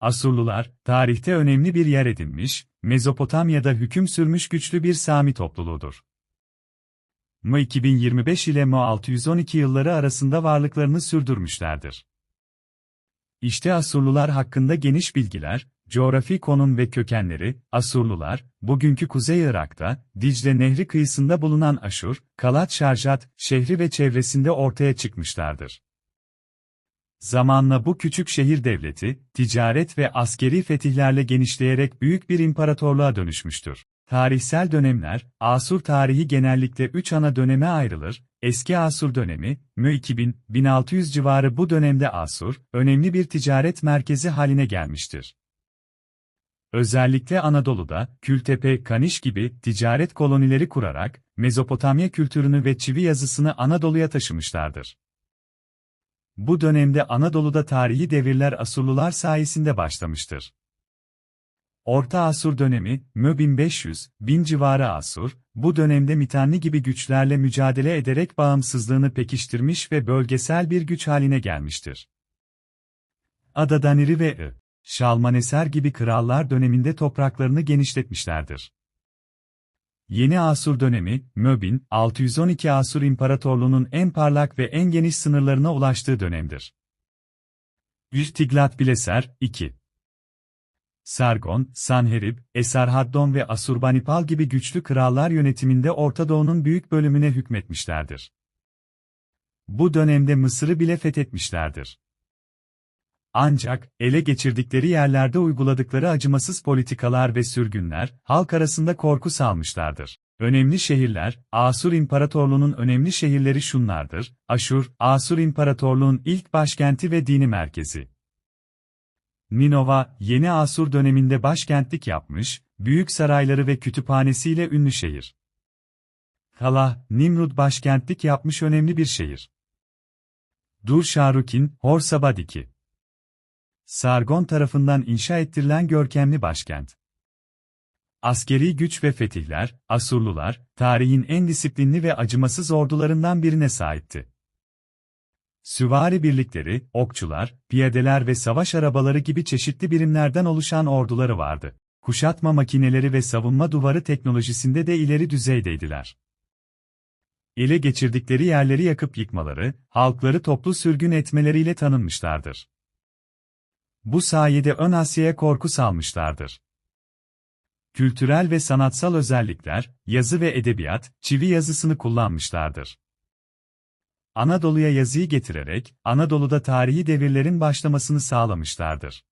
Asurlular, tarihte önemli bir yer edinmiş, Mezopotamya'da hüküm sürmüş güçlü bir Sami topluluğudur. Mı 2025 ile Mı 612 yılları arasında varlıklarını sürdürmüşlerdir. İşte Asurlular hakkında geniş bilgiler, coğrafi konum ve kökenleri, Asurlular, bugünkü Kuzey Irak'ta, Dicle Nehri kıyısında bulunan Aşur, Kalat Şarjat, şehri ve çevresinde ortaya çıkmışlardır. Zamanla bu küçük şehir devleti, ticaret ve askeri fetihlerle genişleyerek büyük bir imparatorluğa dönüşmüştür. Tarihsel dönemler, Asur tarihi genellikle üç ana döneme ayrılır. Eski Asur dönemi, Mü 2000, 1600 civarı bu dönemde Asur, önemli bir ticaret merkezi haline gelmiştir. Özellikle Anadolu'da, Kültepe, Kaniş gibi ticaret kolonileri kurarak, Mezopotamya kültürünü ve çivi yazısını Anadolu'ya taşımışlardır. Bu dönemde Anadolu'da tarihi devirler Asurlular sayesinde başlamıştır. Orta Asur dönemi, Mö 1500, 1000 civarı Asur, bu dönemde Mitanni gibi güçlerle mücadele ederek bağımsızlığını pekiştirmiş ve bölgesel bir güç haline gelmiştir. Adadaniri ve I. Şalmaneser gibi krallar döneminde topraklarını genişletmişlerdir. Yeni Asur dönemi, Möbin, 612 Asur İmparatorluğu'nun en parlak ve en geniş sınırlarına ulaştığı dönemdir. 1 Tiglat-Bileser, 2 Sargon, Sanherib, Esarhaddon ve Asurbanipal gibi güçlü krallar yönetiminde Orta Doğu'nun büyük bölümüne hükmetmişlerdir. Bu dönemde Mısır'ı bile fethetmişlerdir. Ancak, ele geçirdikleri yerlerde uyguladıkları acımasız politikalar ve sürgünler, halk arasında korku salmışlardır. Önemli şehirler, Asur İmparatorluğu'nun önemli şehirleri şunlardır, Aşur, Asur İmparatorluğu'nun ilk başkenti ve dini merkezi. Ninova, Yeni Asur döneminde başkentlik yapmış, büyük sarayları ve kütüphanesiyle ünlü şehir. Kala, Nimrud başkentlik yapmış önemli bir şehir. Dur Şarukin, Horsabadiki. Sargon tarafından inşa ettirilen görkemli başkent. Askeri güç ve fetihler, Asurlular, tarihin en disiplinli ve acımasız ordularından birine sahipti. Süvari birlikleri, okçular, piyadeler ve savaş arabaları gibi çeşitli birimlerden oluşan orduları vardı. Kuşatma makineleri ve savunma duvarı teknolojisinde de ileri düzeydeydiler. Ele geçirdikleri yerleri yakıp yıkmaları, halkları toplu sürgün etmeleriyle tanınmışlardır. Bu sayede Ön Asya'ya korku salmışlardır. Kültürel ve sanatsal özellikler, yazı ve edebiyat, çivi yazısını kullanmışlardır. Anadolu'ya yazıyı getirerek, Anadolu'da tarihi devirlerin başlamasını sağlamışlardır.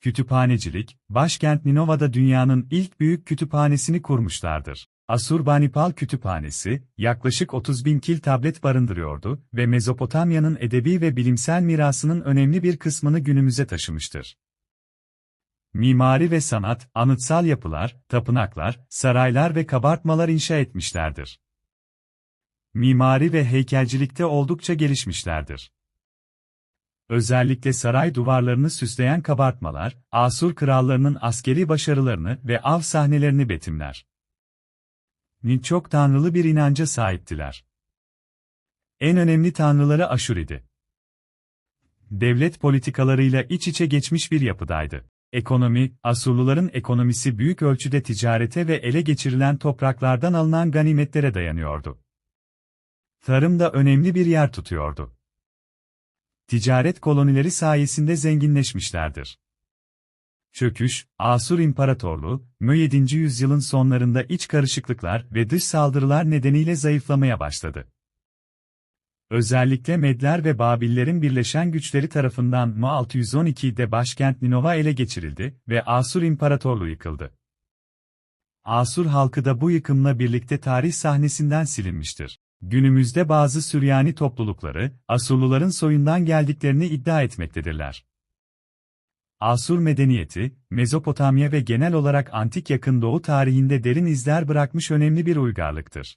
Kütüphanecilik, başkent Ninova'da dünyanın ilk büyük kütüphanesini kurmuşlardır. Asurbanipal Kütüphanesi, yaklaşık 30 bin kil tablet barındırıyordu ve Mezopotamya'nın edebi ve bilimsel mirasının önemli bir kısmını günümüze taşımıştır. Mimari ve sanat, anıtsal yapılar, tapınaklar, saraylar ve kabartmalar inşa etmişlerdir. Mimari ve heykelcilikte oldukça gelişmişlerdir. Özellikle saray duvarlarını süsleyen kabartmalar, Asur krallarının askeri başarılarını ve av sahnelerini betimler çok tanrılı bir inanca sahiptiler. En önemli tanrıları Aşuridi. Devlet politikalarıyla iç içe geçmiş bir yapıdaydı. Ekonomi, Asurluların ekonomisi büyük ölçüde ticarete ve ele geçirilen topraklardan alınan ganimetlere dayanıyordu. Tarım da önemli bir yer tutuyordu. Ticaret kolonileri sayesinde zenginleşmişlerdir. Çöküş, Asur İmparatorluğu, Mö 7. yüzyılın sonlarında iç karışıklıklar ve dış saldırılar nedeniyle zayıflamaya başladı. Özellikle Medler ve Babillerin birleşen güçleri tarafından Mö 612'de başkent Ninova ele geçirildi ve Asur İmparatorluğu yıkıldı. Asur halkı da bu yıkımla birlikte tarih sahnesinden silinmiştir. Günümüzde bazı Süryani toplulukları, Asurluların soyundan geldiklerini iddia etmektedirler. Asur medeniyeti, Mezopotamya ve genel olarak antik yakın doğu tarihinde derin izler bırakmış önemli bir uygarlıktır.